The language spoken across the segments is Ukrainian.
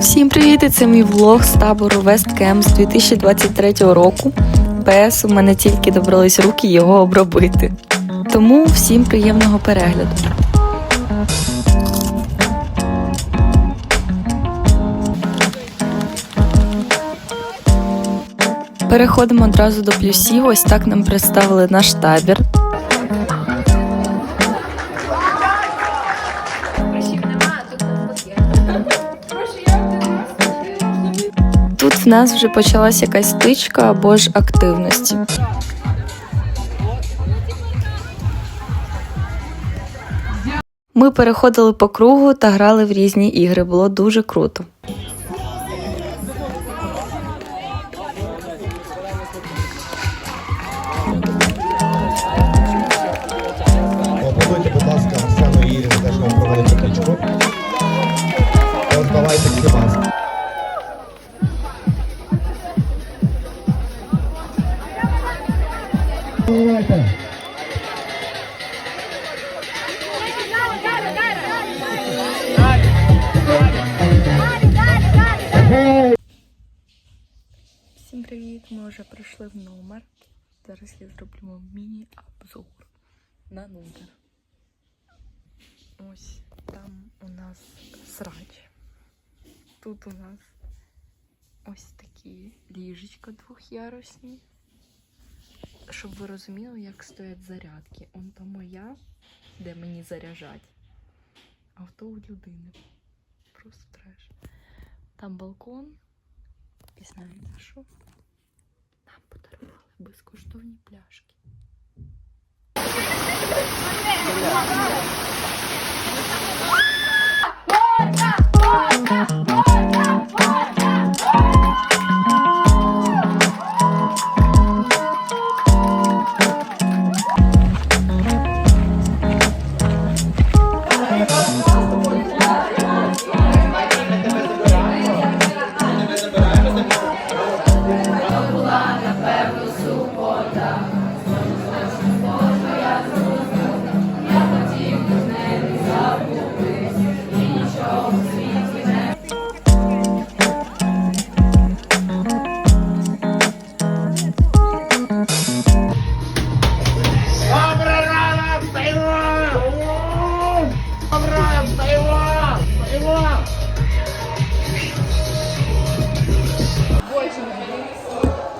Всім привіт! Це мій влог з табору West Camp з 2023 року. ПС у мене тільки добрались руки його обробити. Тому всім приємного перегляду. Переходимо одразу до плюсів. Ось так нам представили наш табір. Нас вже почалась якась стичка або ж активності. Ми переходили по кругу та грали в різні ігри. Було дуже круто. Ми вже прийшли в номер. Зараз я зроблю міні-обзор на номер. Ось там у нас срач. Тут у нас ось такі ліжечка двохярусні. Щоб ви розуміли, як стоять зарядки. Он то моя, де мені заряджать. А то у людини. Просто треш. Там балкон. Що? Нам подарували безкоштовні пляшки.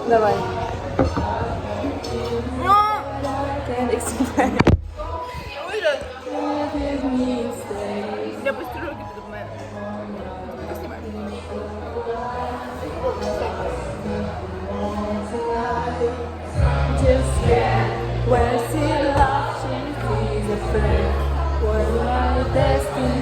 Давай. Я постійно руки під мене. Поснімай. Just get where she loves, she sees a friend. What my destiny?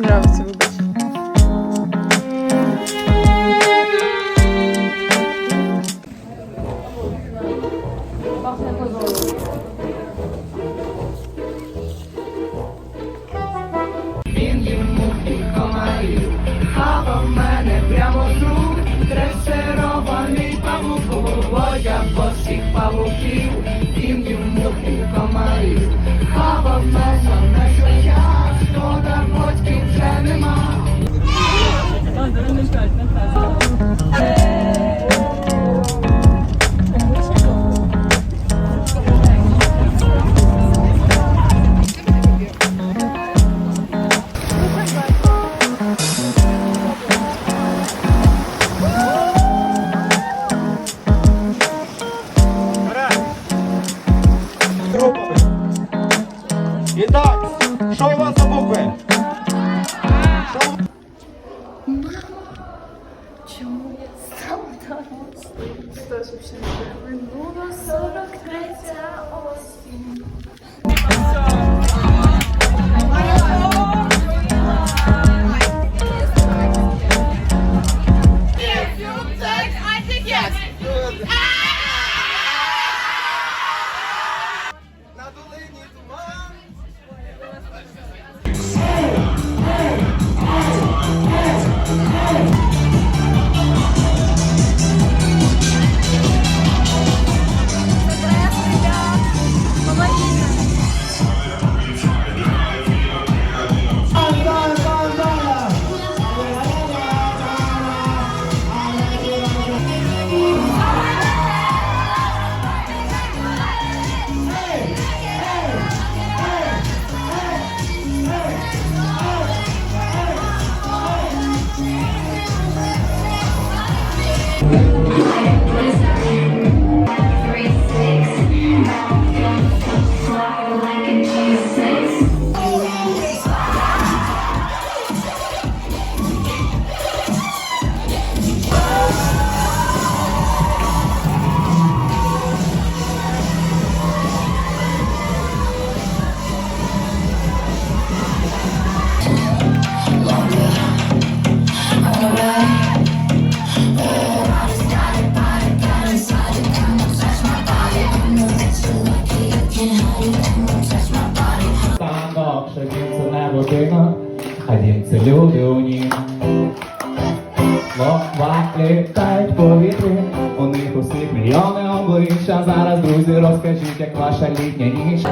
Він Слова по повітрі, у них усіх мільйони обличчя. Зараз, друзі, розкажіть, як ваша літня ніч.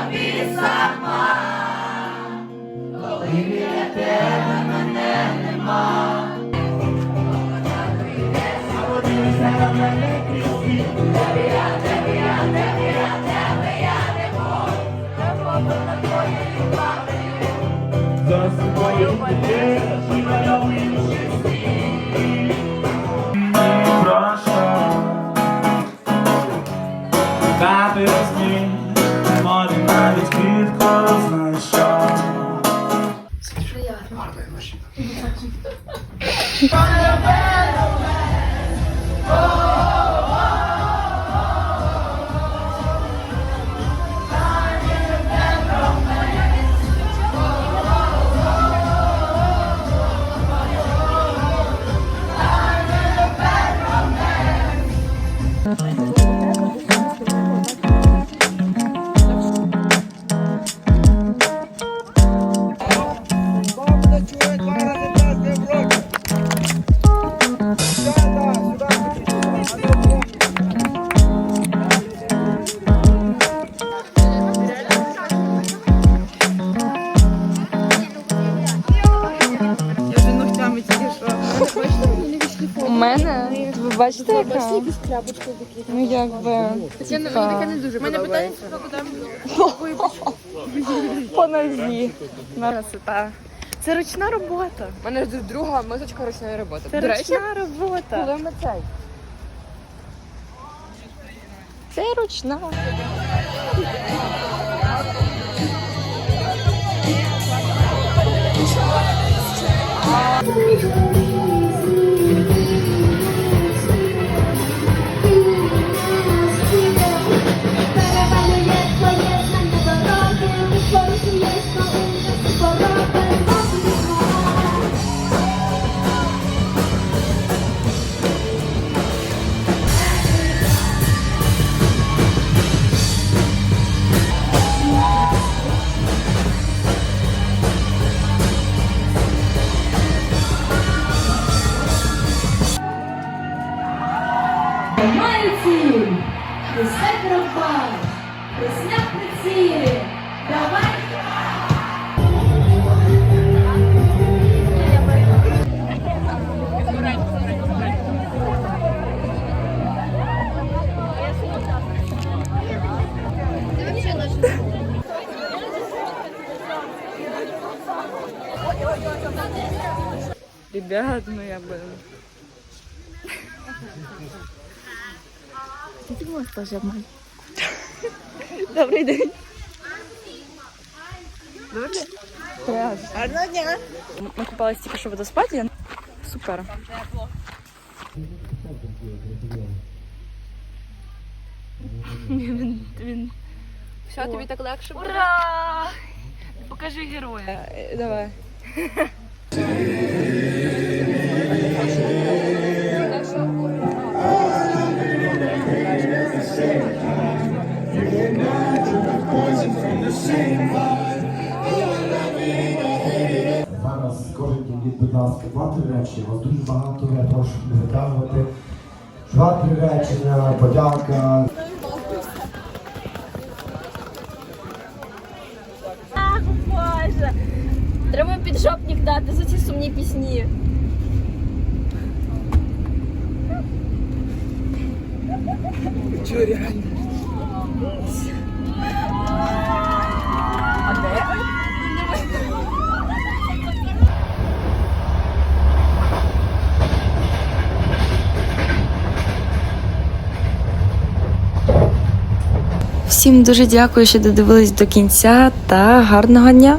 Собі сама, коли біля тебе мене нема. А на мене крізь Тебе я, тебе я, тебе я, тебе я не можу. Я буду на. За собою У мене, ви бачите, яка? Ну, якби. Тетяна, мені таке не дуже подобається. По нозі. Красота. Це ручна робота. У мене друга мисочка ручної роботи. Це До речі, ручна робота. коли ми цей. Це ручна. Thank твоє Після пропали, після прицілі. Давай. Ребят, ну я бы... Добрий день. Добрий день. Гарного дня. Ми купались тільки що в водоспаді. Супер. Він, він... Все, тобі так легше буде? Ура! Покажи героя. Давай. Зараз кожен дід, будь ласка, два-три речі. У вас дуже багато, я прошу не затягувати. Два-три речення, подяка. Ах, Боже. Треба піджопник дати за ці сумні пісні. Всім дуже дякую, що додивились до кінця та гарного дня!